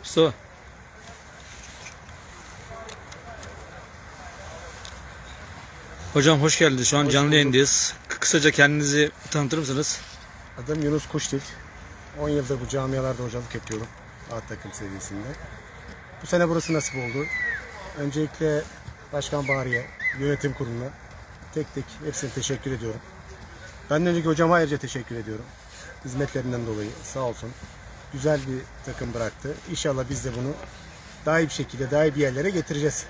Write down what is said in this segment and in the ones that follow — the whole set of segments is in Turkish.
Mustafa. Hocam hoş geldiniz. Şu an canlı yayındayız. Kısaca kendinizi tanıtır mısınız? Adım Yunus Kuştil. 10 yıldır bu camialarda hocalık yapıyorum. A takım seviyesinde. Bu sene burası nasip oldu. Öncelikle Başkan Bahriye, yönetim kuruluna tek tek hepsine teşekkür ediyorum. Benden önceki hocama ayrıca teşekkür ediyorum. Hizmetlerinden dolayı sağ olsun. Güzel bir takım bıraktı. İnşallah biz de bunu daha iyi bir şekilde, daha iyi bir yerlere getireceğiz.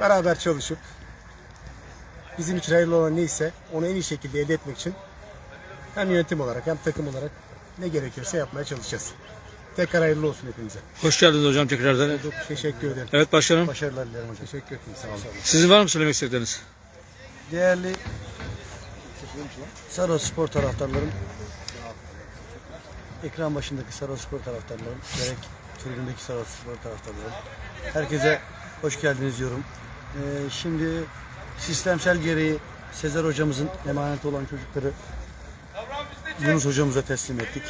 Beraber çalışıp bizim için hayırlı olan neyse onu en iyi şekilde elde etmek için hem yönetim olarak hem takım olarak ne gerekiyorsa yapmaya çalışacağız. Tekrar hayırlı olsun hepinize. Hoş geldiniz hocam tekrardan. Teşekkür ederim. Evet başkanım. Başarılar dilerim hocam. Teşekkür ederim. Sağ olun. Sizin var mı söylemek istedikleriniz? Değerli Saros Spor taraftarlarım, ekran başındaki Saros Spor taraftarlarım, gerek tribündeki Saros Spor taraftarlarım, herkese hoş geldiniz diyorum. Ee, şimdi sistemsel gereği Sezer hocamızın emanet olan çocukları Yunus hocamıza teslim ettik.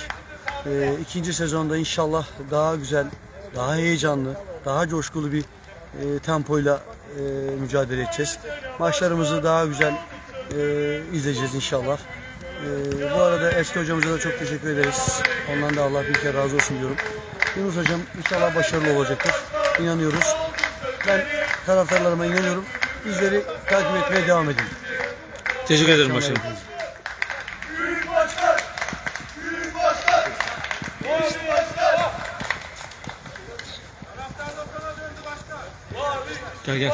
Ee, ikinci sezonda inşallah daha güzel, daha heyecanlı, daha coşkulu bir e, tempoyla e, mücadele edeceğiz. Maçlarımızı daha güzel e, izleyeceğiz inşallah. E, bu arada eski hocamıza da çok teşekkür ederiz. Ondan da Allah bir kere razı olsun diyorum. Yunus hocam inşallah başarılı olacaktır. İnanıyoruz. Ben taraftarlarıma inanıyorum. Bizleri takip etmeye devam edin. Teşekkür ederim başkanım. Gel gel.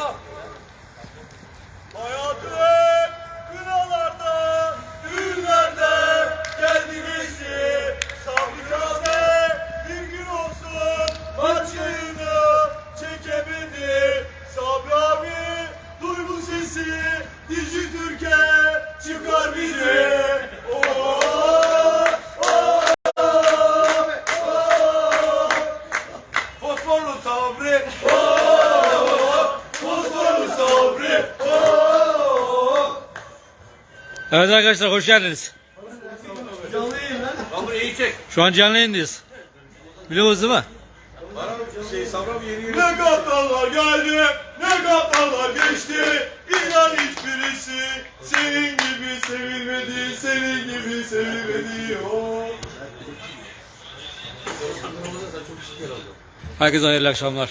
Evet arkadaşlar hoş geldiniz. Canlıyım lan. Lan bunu iyi çek. Şu an canlı yayındayız. Biliyorsunuz değil mi? Ne kaptanlar geldi, ne kaptanlar geçti. İnan hiçbirisi senin gibi sevilmedi, senin gibi sevilmedi. Oh. Herkese hayırlı akşamlar.